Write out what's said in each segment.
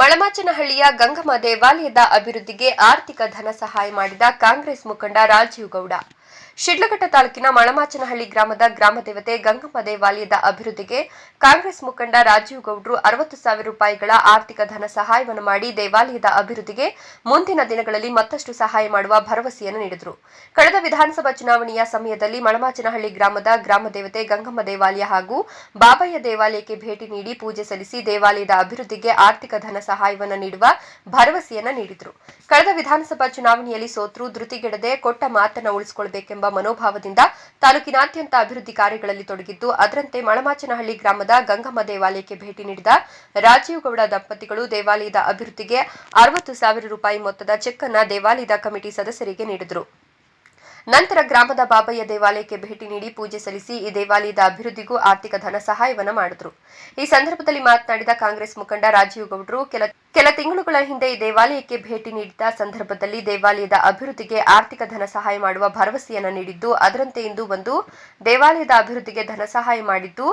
ಮಳಮಾಚನಹಳ್ಳಿಯ ಗಂಗಮ್ಮ ದೇವಾಲಯದ ಅಭಿವೃದ್ಧಿಗೆ ಆರ್ಥಿಕ ಧನ ಸಹಾಯ ಮಾಡಿದ ಕಾಂಗ್ರೆಸ್ ಮುಖಂಡ ರಾಜೀವ್ ಗೌಡ. ಶಿಡ್ಲಘಟ್ಟ ತಾಲೂಕಿನ ಮಳಮಾಚನಹಳ್ಳಿ ಗ್ರಾಮದ ಗ್ರಾಮ ದೇವತೆ ಗಂಗಮ್ಮ ದೇವಾಲಯದ ಅಭಿವೃದ್ಧಿಗೆ ಕಾಂಗ್ರೆಸ್ ಮುಖಂಡ ರಾಜೀವ್ ಗೌಡ್ರು ಅರವತ್ತು ಸಾವಿರ ರೂಪಾಯಿಗಳ ಆರ್ಥಿಕ ಧನ ಸಹಾಯವನ್ನು ಮಾಡಿ ದೇವಾಲಯದ ಅಭಿವೃದ್ಧಿಗೆ ಮುಂದಿನ ದಿನಗಳಲ್ಲಿ ಮತ್ತಷ್ಟು ಸಹಾಯ ಮಾಡುವ ಭರವಸೆಯನ್ನು ನೀಡಿದರು. ಕಳೆದ ವಿಧಾನಸಭಾ ಚುನಾವಣೆಯ ಸಮಯದಲ್ಲಿ ಮಳಮಾಚನಹಳ್ಳಿ ಗ್ರಾಮದ ಗ್ರಾಮ ದೇವತೆ ಗಂಗಮ್ಮ ದೇವಾಲಯ ಹಾಗೂ ಬಾಬಯ್ಯ ದೇವಾಲಯಕ್ಕೆ ಭೇಟಿ ನೀಡಿ ಪೂಜೆ ಸಲ್ಲಿಸಿ ದೇವಾಲಯದ ಅಭಿವೃದ್ಧಿಗೆ ಆರ್ಥಿಕ ಧನ ಸಹಾಯವನ್ನು ನೀಡುವ ಭರವಸೆಯನ್ನು ನೀಡಿದರು. ಕಳೆದ ವಿಧಾನಸಭಾ ಚುನಾವಣೆಯಲ್ಲಿ ಸೋತರು, ಧೃತಿಗೆಡದೆ ಕೊಟ್ಟ ಮಾತನ್ನು ಉಳಿಸಿಕೊಳ್ಳಬೇಕೆಂಬ ಮನೋಭಾವದಿಂದ ತಾಲೂಕಿನಾದ್ಯಂತ ಅಭಿವೃದ್ಧಿ ಕಾರ್ಯಗಳಲ್ಲಿ ತೊಡಗಿದ್ದು, ಅದರಂತೆ ಮಳಮಾಚನಹಳ್ಳಿ ಗ್ರಾಮದ ಗಂಗಮ್ಮ ದೇವಾಲಯಕ್ಕೆ ಭೇಟಿ ನೀಡಿದ ರಾಜೀವ್ ಗೌಡ ದಂಪತಿಗಳು ದೇವಾಲಯದ ಅಭಿವೃದ್ಧಿಗೆ ಅರವತ್ತು ಸಾವಿರ ರೂಪಾಯಿ ಮೊತ್ತದ ಚೆಕ್ ಅನ್ನ ದೇವಾಲಯದ ಕಮಿಟಿ ಸದಸ್ಯರಿಗೆ ನೀಡಿದರು. ನಂತರ ಗ್ರಾಮದ ಬಾಬಯ್ಯ ದೇವಾಲಯಕ್ಕೆ ಭೇಟಿ ನೀಡಿ ಪೂಜೆ ಸಲ್ಲಿಸಿ ಈ ದೇವಾಲಯದ ಅಭಿವೃದ್ಧಿಗೂ ಆರ್ಥಿಕ ಧನ ಸಹಾಯವನ್ನು ಮಾಡಿದ್ರು. ಈ ಸಂದರ್ಭದಲ್ಲಿ ಮಾತನಾಡಿದ ಕಾಂಗ್ರೆಸ್ ಮುಖಂಡ ರಾಜೀವ್ ಗೌಡ್ರು, ಕೆಲ ಕೆಲ ತಿಂಗಳುಗಳ ಹಿಂದೆ ಈ ದೇವಾಲಯಕ್ಕೆ ಭೇಟಿ ನೀಡಿದ ಸಂದರ್ಭದಲ್ಲಿ ದೇವಾಲಯದ ಅಭಿವೃದ್ಧಿಗೆ ಆರ್ಥಿಕ ಧನ ಸಹಾಯ ಮಾಡುವ ಭರವಸೆಯನ್ನ ನೀಡಿದ್ದು, ಅದರಂತೆ ಇಂದು ಒಂದು ದೇವಾಲಯದ ಅಭಿವೃದ್ಧಿಗೆ ಧನ ಸಹಾಯ ಮಾಡಿದ್ದು,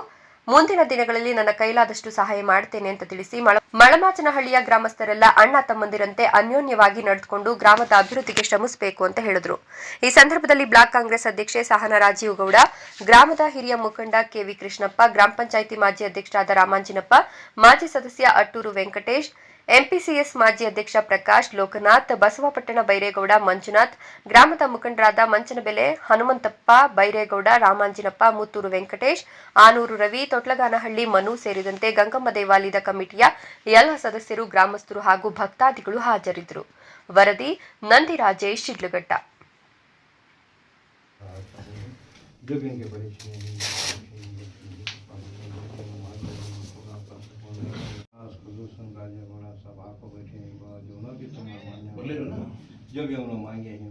ಮುಂದಿನ ದಿನಗಳಲ್ಲಿ ನನ್ನ ಕೈಲಾದಷ್ಟು ಸಹಾಯ ಮಾಡ್ತೇನೆ ಅಂತ ತಿಳಿಸಿ ಮಳಮಾಚನಹಳ್ಳಿಯ ಗ್ರಾಮಸ್ಥರೆಲ್ಲ ಅಣ್ಣ ತಮ್ಮಂದಿರಂತೆ ಅನ್ಯೋನ್ಯವಾಗಿ ನಡೆದುಕೊಂಡು ಗ್ರಾಮದ ಅಭಿವೃದ್ಧಿಗೆ ಶ್ರಮಿಸಬೇಕು ಅಂತ ಹೇಳಿದ್ರು. ಈ ಸಂದರ್ಭದಲ್ಲಿ ಬ್ಲಾಕ್ ಕಾಂಗ್ರೆಸ್ ಅಧ್ಯಕ್ಷೆ ಸಹನ ರಾಜೀವ್ ಗೌಡ ಗ್ರಾಮದ ಹಿರಿಯ ಮುಖಂಡ ಕೆವಿ ಕೃಷ್ಣಪ್ಪ, ಗ್ರಾಮ ಪಂಚಾಯಿತಿ ಮಾಜಿ ಅಧ್ಯಕ್ಷರಾದ ರಾಮಾಂಜಿನಪ್ಪ, ಮಾಜಿ ಸದಸ್ಯ ಅಟ್ಟೂರು ವೆಂಕಟೇಶ್, ಎಂಪಿಸಿಎಸ್ ಮಾಜಿ ಅಧ್ಯಕ್ಷ ಪ್ರಕಾಶ್, ಲೋಕನಾಥ್, ಬಸವಪಟ್ಟಣ ಬೈರೇಗೌಡ ಮಂಜುನಾಥ್, ಗ್ರಾಮದ ಮುಖಂಡರಾದ ಮಂಚನಬೆಲೆ, ಹನುಮಂತಪ್ಪ ಬೈರೇಗೌಡ, ರಾಮಾಂಜಿನಪ್ಪ ಮುತ್ತೂರು ವೆಂಕಟೇಶ್, ಆನೂರು ರವಿ ತೊಟ್ಲಗಾನಹಳ್ಳಿ ಮನು ಸೇರಿದಂತೆ ಗಂಗಮ್ಮ ದೇವಾಲಯದ ಕಮಿಟಿಯ ಎಲ್ಲ ಸದಸ್ಯರು ಗ್ರಾಮಸ್ಥರು ಹಾಗೂ ಭಕ್ತಾದಿಗಳು ಹಾಜರಿದ್ದರು ವರದಿ ನಂದಿ ರಾಜೇಶ್ ಶಿಡ್ಲಘಟ್ಟ Giving के परीक्षे राज्य बड़ा सभा को बैठे जो न भी तुम बोले लो ना। जो भी उन्होंने मांगे हैं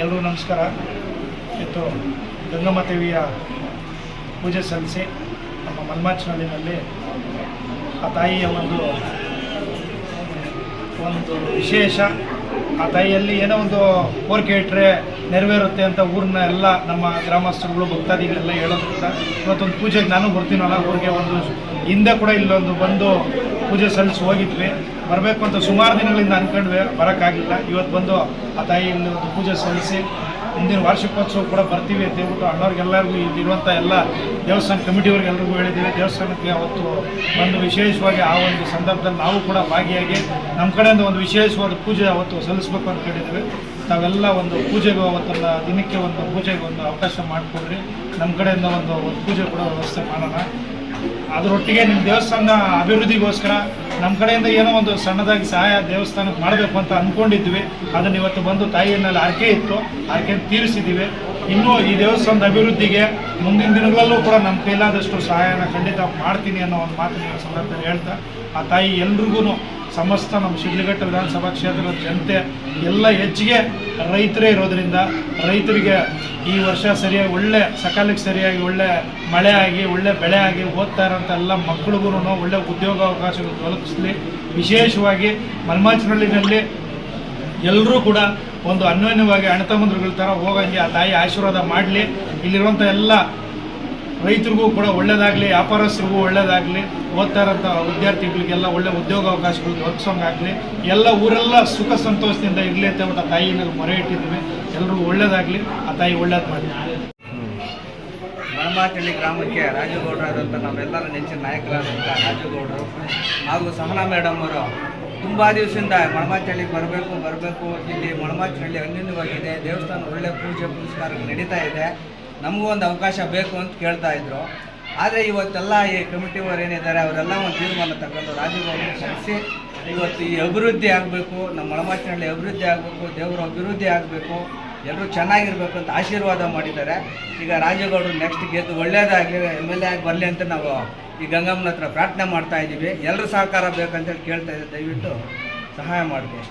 ಎಲ್ರಿಗೂ ನಮಸ್ಕಾರ. ಇವತ್ತು ಗಂಗಮ್ಮ ದೇವಿಯ ಪೂಜೆ ಸಲ್ಲಿಸಿ ನಮ್ಮ ಮಲ್ಮಾಚನಹಳ್ಳಿನಲ್ಲಿ ಆ ತಾಯಿಯ ಒಂದು ಒಂದು ವಿಶೇಷ ಆ ತಾಯಿಯಲ್ಲಿ ಏನೋ ಒಂದು ಕೋರಿಕೆ ಇಟ್ಟರೆ ನೆರವೇರುತ್ತೆ ಅಂತ ಊರನ್ನ ಎಲ್ಲ ನಮ್ಮ ಗ್ರಾಮಸ್ಥರುಗಳು, ಭಕ್ತಾದಿಗಳೆಲ್ಲ ಹೇಳೋದ್ರಿಂದ ಇವತ್ತೊಂದು ಪೂಜೆಗೆ ನಾನು ಬರ್ತೀನಲ್ಲ ಊರಿಗೆ ಒಂದು ಹಿಂದೆ ಕೂಡ ಇಲ್ಲೊಂದು ಬಂದು ಪೂಜೆ ಸಲ್ಲಿಸಿ ಹೋಗಿದ್ವಿ. ಬರಬೇಕು ಅಂತ ಸುಮಾರು ದಿನಗಳಿಂದ ಅನ್ಕೊಂಡ್ವಿ, ಬರೋಕ್ಕಾಗಿಲ್ಲ. ಇವತ್ತು ಬಂದು ಆ ತಾಯಿಯಲ್ಲಿ ಒಂದು ಪೂಜೆ ಸಲ್ಲಿಸಿ ಮುಂದಿನ ವಾರ್ಷಿಕೋತ್ಸವ ಕೂಡ ಬರ್ತೀವಿ ಅಂತ ಹೇಳ್ಬಿಟ್ಟು ಅಣ್ಣವ್ರಿಗೆಲ್ಲರಿಗೂ ಇಲ್ಲಿರುವಂಥ ಎಲ್ಲ ದೇವಸ್ಥಾನ ಕಮಿಟಿಯವ್ರಿಗೆಲ್ಲರಿಗೂ ಹೇಳಿದ್ದೀವಿ. ದೇವಸ್ಥಾನಕ್ಕೆ ಅವತ್ತು ಒಂದು ವಿಶೇಷವಾಗಿ ಆ ಒಂದು ಸಂದರ್ಭದಲ್ಲಿ ನಾವು ಕೂಡ ಭಾಗಿಯಾಗಿ ನಮ್ಮ ಕಡೆಯಿಂದ ಒಂದು ವಿಶೇಷವಾದ ಪೂಜೆ ಅವತ್ತು ಸಲ್ಲಿಸ್ಬೇಕು ಅಂತ ಹೇಳಿದ್ದೀವಿ. ತಾವೆಲ್ಲ ಒಂದು ಪೂಜೆಗೂ ಅವತ್ತೊಂದು ದಿನಕ್ಕೆ ಒಂದು ಪೂಜೆಗೆ ಒಂದು ಅವಕಾಶ ಮಾಡಿಕೊಡ್ರಿ. ನಮ್ಮ ಕಡೆಯಿಂದ ಒಂದು ಒಂದು ಪೂಜೆ ಕೂಡ ವ್ಯವಸ್ಥೆ ಮಾಡೋಣ. ಅದರೊಟ್ಟಿಗೆ ನಿಮ್ಮ ದೇವಸ್ಥಾನದ ಅಭಿವೃದ್ಧಿಗೋಸ್ಕರ ನಮ್ಮ ಕಡೆಯಿಂದ ಏನೋ ಒಂದು ಸಣ್ಣದಾಗಿ ಸಹಾಯ ದೇವಸ್ಥಾನಕ್ಕೆ ಮಾಡಬೇಕು ಅಂತ ಅಂದ್ಕೊಂಡಿದ್ವಿ ಅದನ್ನು ಇವತ್ತು ಬಂದು ತಾಯಿಯಲ್ಲಿ ಆರ್ಕೆ ಇತ್ತು. ಆರ್ಕೆ ತೀರಿಸಿದ್ದೀವಿ ಇನ್ನೂ ಈ ದೇವಸ್ಥಾನದ ಅಭಿವೃದ್ಧಿಗೆ ಮುಂದಿನ ದಿನಗಳಲ್ಲೂ ಕೂಡ ನಮ್ಮ ಕೈಲಾದಷ್ಟು ಸಹಾಯನ ಖಂಡಿತ ಮಾಡ್ತೀನಿ ಅನ್ನೋ ಒಂದು ಮಾತು ನೀವು ಸಂದರ್ಭದಲ್ಲಿ ಹೇಳ್ತಾ, ಆ ತಾಯಿ ಎಲ್ರಿಗೂ ಸಮಸ್ತ ನಮ್ಮ ಶಿಡ್ಲಘಟ್ಟ ವಿಧಾನಸಭಾ ಕ್ಷೇತ್ರದ ಜನತೆ ಎಲ್ಲ ಹೆಚ್ಚಿಗೆ ರೈತರೇ ಇರೋದರಿಂದ ರೈತರಿಗೆ ಈ ವರ್ಷ ಸರಿಯಾಗಿ ಒಳ್ಳೆ, ಸಕಾಲಕ್ಕೆ ಸರಿಯಾಗಿ ಒಳ್ಳೆ ಮಳೆ ಆಗಿ, ಒಳ್ಳೆ ಬೆಳೆ ಆಗಿ ಓದ್ತಾ ಇರೋಂಥ ಎಲ್ಲ ಮಕ್ಕಳಿಗೂ ಒಳ್ಳೆ ಉದ್ಯೋಗಾವಕಾಶಗಳು ದೊರಕಿಸ್ಲಿ ವಿಶೇಷವಾಗಿ ಮಲ್ಮಾಚನಹಳ್ಳಿನಲ್ಲಿ ಎಲ್ಲರೂ ಕೂಡ ಒಂದು ಅನ್ಯೋನ್ಯವಾಗಿ ಅಣತಮಂದ್ರಗಳ ಥರ ಹೋಗಂಗೆ ಆ ತಾಯಿ ಆಶೀರ್ವಾದ ಮಾಡಲಿ. ಇಲ್ಲಿರುವಂಥ ಎಲ್ಲ ರೈತರಿಗೂ ಕೂಡ ಒಳ್ಳೇದಾಗಲಿ, ವ್ಯಾಪಾರಸ್ಥರಿಗೂ ಒಳ್ಳೇದಾಗಲಿ ಓದ್ತಾ ಇರೋಂಥ ವಿದ್ಯಾರ್ಥಿಗಳಿಗೆಲ್ಲ ಒಳ್ಳೆ ಉದ್ಯೋಗಾವಕಾಶಗಳು ದೊರಕಿಸೋಂಗಾಗಲಿ, ಎಲ್ಲ ಊರೆಲ್ಲ ಸುಖ ಸಂತೋಷದಿಂದ ಇರಲಿ ಅಂತ ಆ ತಾಯಿನಲ್ಲಿ ಮೊರೆ ಇಟ್ಟಿದ್ದೀವಿ. ಎಲ್ರಿಗೂ ಒಳ್ಳೇದಾಗಲಿ, ಆ ತಾಯಿ ಒಳ್ಳೇದು ಮಾಡಿ ಮಣಮಾಚಳ್ಳಿ ಗ್ರಾಮಕ್ಕೆ ರಾಜುಗೌಡರಾದಂಥ ನಮ್ಮೆಲ್ಲರ ನೆಚ್ಚಿನ ನಾಯಕರಾದಂಥ ರಾಜುಗೌಡರು ಹಾಗೂ ಸಹನಾ ಮೇಡಮ್ ಅವರು ತುಂಬ ದಿವಸದಿಂದ ಮಣಮಾಚಳ್ಳಿಗೆ ಬರಬೇಕು ಬರಬೇಕು, ಇಲ್ಲಿ ಮಣಮಾಚಳ್ಳಿ ಅನ್ಯೂನ್ಯವಾಗಿದೆ, ದೇವಸ್ಥಾನ ಒಳ್ಳೆ ಪೂಜೆ ಪುನಸ್ಕಾರ ನಡೀತಾ ಇದೆ. ನಮಗೂ ಒಂದು ಅವಕಾಶ ಬೇಕು ಅಂತ ಕೇಳ್ತಾ ಇದ್ರು. ಆದರೆ ಇವತ್ತೆಲ್ಲ ಈ ಕಮಿಟಿಯವರು ಏನಿದ್ದಾರೆ, ಅವರೆಲ್ಲ ಒಂದು ತೀರ್ಮಾನ ತಗೊಂಡು ರಾಜುಗೌಡರು ಸಲ್ಲಿಸಿ ಇವತ್ತು ಈ ಅಭಿವೃದ್ಧಿ ಆಗಬೇಕು, ನಮ್ಮ ಮಳಮಾಚಿನಹಳ್ಳಿ ಅಭಿವೃದ್ಧಿ ಆಗಬೇಕು, ದೇವರ ಅಭಿವೃದ್ಧಿ ಆಗಬೇಕು ಎಲ್ಲರೂ ಚೆನ್ನಾಗಿರ್ಬೇಕು ಅಂತ ಆಶೀರ್ವಾದ ಮಾಡಿದ್ದಾರೆ. ಈಗ ರಾಜೇಗೌಡರು ನೆಕ್ಸ್ಟ್ ಗೆದ್ದು ಒಳ್ಳೆಯದಾಗಿ ಎಂ ಎಲ್ ಎ ಆಗಿ ಬರಲಿ ಅಂತ ನಾವು ಈ ಗಂಗಮ್ಮನ ಹತ್ರ ಪ್ರಾರ್ಥನೆ ಮಾಡ್ತಾ ಇದ್ದೀವಿ ಎಲ್ಲರೂ ಸಹಕಾರ ಬೇಕಂತೇಳಿ ಕೇಳ್ತಾ ಇದ್ದೀವಿ ದಯವಿಟ್ಟು ಸಹಾಯ ಮಾಡಬೇಕು